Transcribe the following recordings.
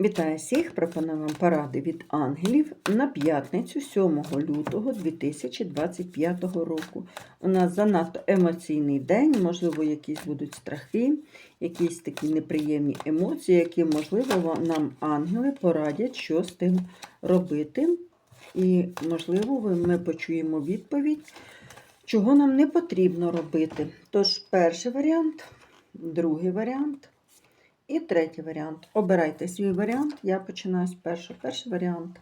Вітаю всіх! Пропоную вам поради від ангелів на п'ятницю 7 лютого 2025 року. У нас занадто емоційний день, можливо, якісь будуть страхи, якісь такі неприємні емоції, які, можливо, нам ангели порадять, що з тим робити. І, можливо, ми почуємо відповідь, чого нам не потрібно робити. Тож, перший варіант, другий варіант. І третій варіант. Обирайте свій варіант. Я починаю з першого. Перший варіант.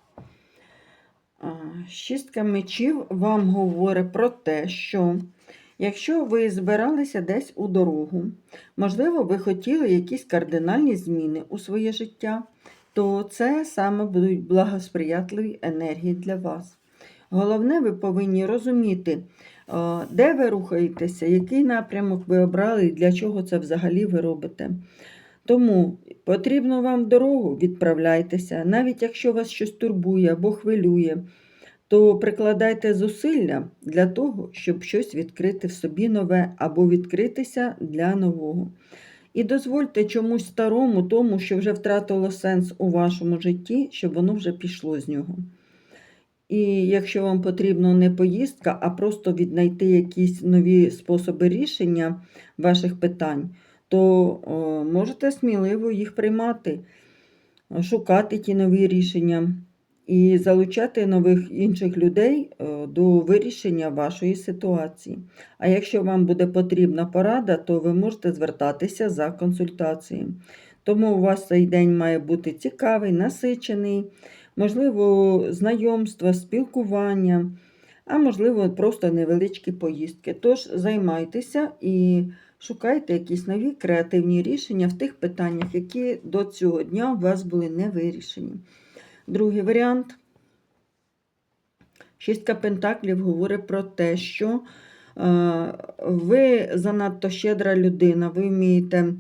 Шістка мечів вам говорить про те, що якщо ви збиралися десь у дорогу, можливо, ви хотіли якісь кардинальні зміни у своє життя, то це саме будуть благосприятливі енергії для вас. Головне, ви повинні розуміти, де ви рухаєтеся, який напрямок ви обрали і для чого це взагалі ви робите. Тому потрібно вам дорогу, відправляйтеся. Навіть якщо вас щось турбує або хвилює, то прикладайте зусилля для того, щоб щось відкрити в собі нове або відкритися для нового. І дозвольте чомусь старому, тому, що вже втратило сенс у вашому житті, щоб воно вже пішло з нього. І якщо вам потрібно не поїздка, а просто віднайти якісь нові способи рішення ваших питань, то можете сміливо їх приймати, шукати ті нові рішення і залучати нових інших людей е, до вирішення вашої ситуації. А якщо вам буде потрібна порада, то ви можете звертатися за консультацією. Тому у вас цей день має бути цікавий, насичений, можливо, знайомства, спілкування, а можливо, просто невеличкі поїздки. Тож займайтеся і шукайте якісь нові креативні рішення в тих питаннях, які до цього дня у вас були не вирішені. Другий варіант. Шістка пентаклів говорить про те, що е, ви занадто щедра людина, ви вмієте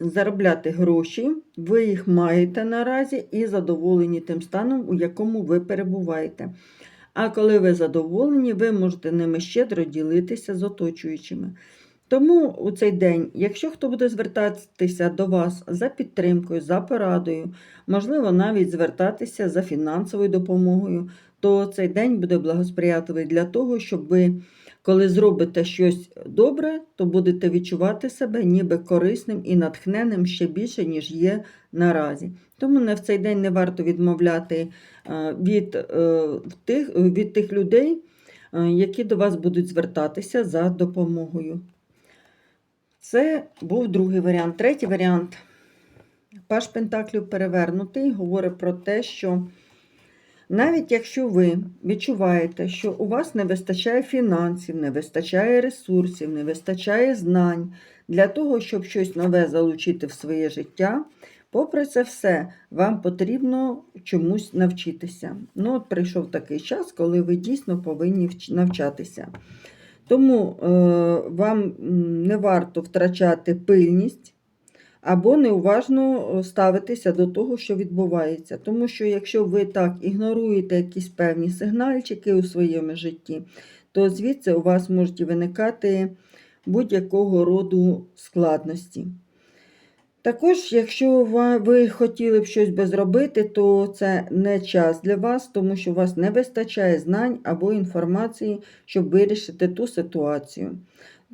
заробляти гроші, ви їх маєте наразі і задоволені тим станом, у якому ви перебуваєте. А коли ви задоволені, ви можете ними щедро ділитися з оточуючими. Тому у цей день, якщо хто буде звертатися до вас за підтримкою, за порадою, можливо, навіть звертатися за фінансовою допомогою, то цей день буде благосприятливий для того, щоб ви, коли зробите щось добре, то будете відчувати себе ніби корисним і натхненним ще більше, ніж є наразі. Тому не в цей день не варто відмовляти е, від, е, тих, від тих людей, е, які до вас будуть звертатися за допомогою. Це був другий варіант. Третій варіант. Паш Пентаклів перевернутий говорить про те, що навіть якщо ви відчуваєте, що у вас не вистачає фінансів, не вистачає ресурсів, не вистачає знань для того, щоб щось нове залучити в своє життя, попри це все, вам потрібно чомусь навчитися. Ну, от прийшов такий час, коли ви дійсно повинні навчатися. Тому е, вам не варто втрачати пильність або неуважно е, ставитися до того, що відбувається. Тому що якщо ви так ігноруєте якісь певні сигнальчики у своєму житті, то звідси у вас можуть виникати будь-якого роду складності. Також, якщо ви хотіли б щось би зробити, то це не час для вас, тому що у вас не вистачає знань або інформації, щоб вирішити ту ситуацію.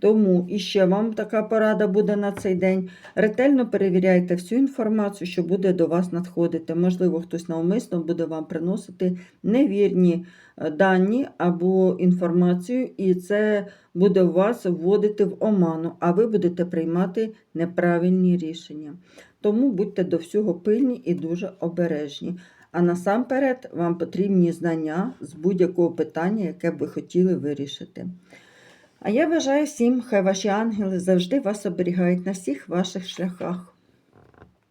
Тому і ще вам така порада буде на цей день. Ретельно перевіряйте всю інформацію, що буде до вас надходити. Можливо, хтось навмисно буде вам приносити невірні е, дані або інформацію, і це буде вас вводити в оману, а ви будете приймати неправильні рішення. Тому будьте до всього пильні і дуже обережні. А насамперед вам потрібні знання з будь-якого питання, яке б ви хотіли вирішити. А я бажаю всім, хай ваші ангели завжди вас оберігають на всіх ваших шляхах.